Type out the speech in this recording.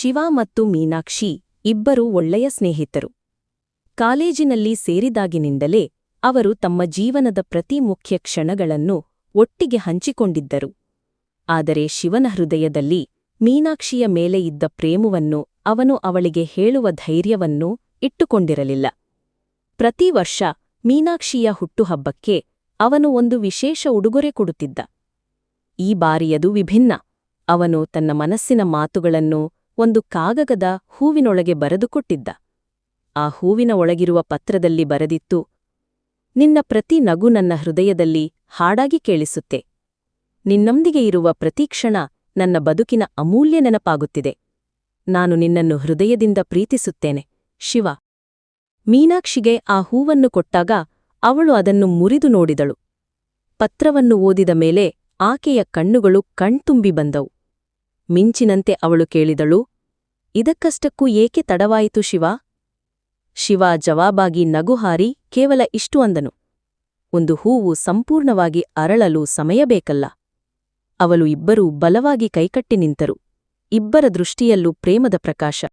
ಶಿವ ಮತ್ತು ಮೀನಾಕ್ಷಿ ಇಬ್ಬರೂ ಒಳ್ಳೆಯ ಸ್ನೇಹಿತರು. ಕಾಲೇಜಿನಲ್ಲಿ ಸೇರಿದಾಗಿನಿಂದಲೇ ಅವರು ತಮ್ಮ ಜೀವನದ ಪ್ರತಿ ಮುಖ್ಯ ಕ್ಷಣಗಳನ್ನು ಒಟ್ಟಿಗೆ ಹಂಚಿಕೊಂಡಿದ್ದರು. ಆದರೆ ಶಿವನ ಹೃದಯದಲ್ಲಿ ಮೀನಾಕ್ಷಿಯ ಮೇಲೆ ಇದ್ದ ಪ್ರೇಮವನ್ನು ಅವನು ಅವಳಿಗೆ ಹೇಳುವ ಧೈರ್ಯವನ್ನು ಇಟ್ಟುಕೊಂಡಿರಲಿಲ್ಲ. ಪ್ರತಿ ವರ್ಷ ಮೀನಾಕ್ಷಿಯ ಹುಟ್ಟುಹಬ್ಬಕ್ಕೆ ಅವನು ಒಂದು ವಿಶೇಷ ಉಡುಗೊರೆ ಕೊಡುತ್ತಿದ್ದ. ಈ ಬಾರಿಯದು ವಿಭಿನ್ನ. ಅವನು ತನ್ನ ಮನಸ್ಸಿನ ಮಾತುಗಳನ್ನು ಒಂದು ಕಾಗಗದ ಹೂವಿನೊಳಗೆ ಬರೆದುಕೊಟ್ಟಿದ್ದ. ಆ ಹೂವಿನ ಒಳಗಿರುವ ಪತ್ರದಲ್ಲಿ ಬರೆದಿತ್ತು, ನಿನ್ನ ಪ್ರತಿ ನಗು ನನ್ನ ಹೃದಯದಲ್ಲಿ ಹಾಡಾಗಿ ಕೇಳಿಸುತ್ತೆ. ನಿನ್ನೊಂದಿಗೆ ಇರುವ ಪ್ರತೀಕ್ಷಣ ನನ್ನ ಬದುಕಿನ ಅಮೂಲ್ಯ ನೆನಪಾಗುತ್ತಿದೆ. ನಾನು ನಿನ್ನನ್ನು ಹೃದಯದಿಂದ ಪ್ರೀತಿಸುತ್ತೇನೆ. ಶಿವ. ಮೀನಾಕ್ಷಿಗೆ ಆ ಹೂವನ್ನು ಕೊಟ್ಟಾಗ ಅವಳು ಅದನ್ನು ಮುರಿದು ನೋಡಿದಳು. ಪತ್ರವನ್ನು ಓದಿದ ಮೇಲೆ ಆಕೆಯ ಕಣ್ಣುಗಳು ಕಣ್ತುಂಬಿ ಬಂದವು. ಮಿಂಚಿನಂತೆ ಅವಳು ಕೇಳಿದಳು ಇದಕ್ಕಷ್ಟಕ್ಕೂ ಏಕೆ ತಡವಾಯಿತು ಶಿವ? ಶಿವ ಜವಾಬಾಗಿ ನಗುಹಾರಿ ಕೇವಲ ಇಷ್ಟು ಅಂದನು. ಒಂದು ಹೂವು ಸಂಪೂರ್ಣವಾಗಿ ಅರಳಲು ಸಮಯ ಬೇಕಲ್ಲ ಅವಳು ಇಬ್ಬರೂ ಬಲವಾಗಿ ಕೈಕಟ್ಟಿ ನಿಂತರು. ಇಬ್ಬರ ದೃಷ್ಟಿಯಲ್ಲೂ ಪ್ರೇಮದ ಪ್ರಕಾಶ.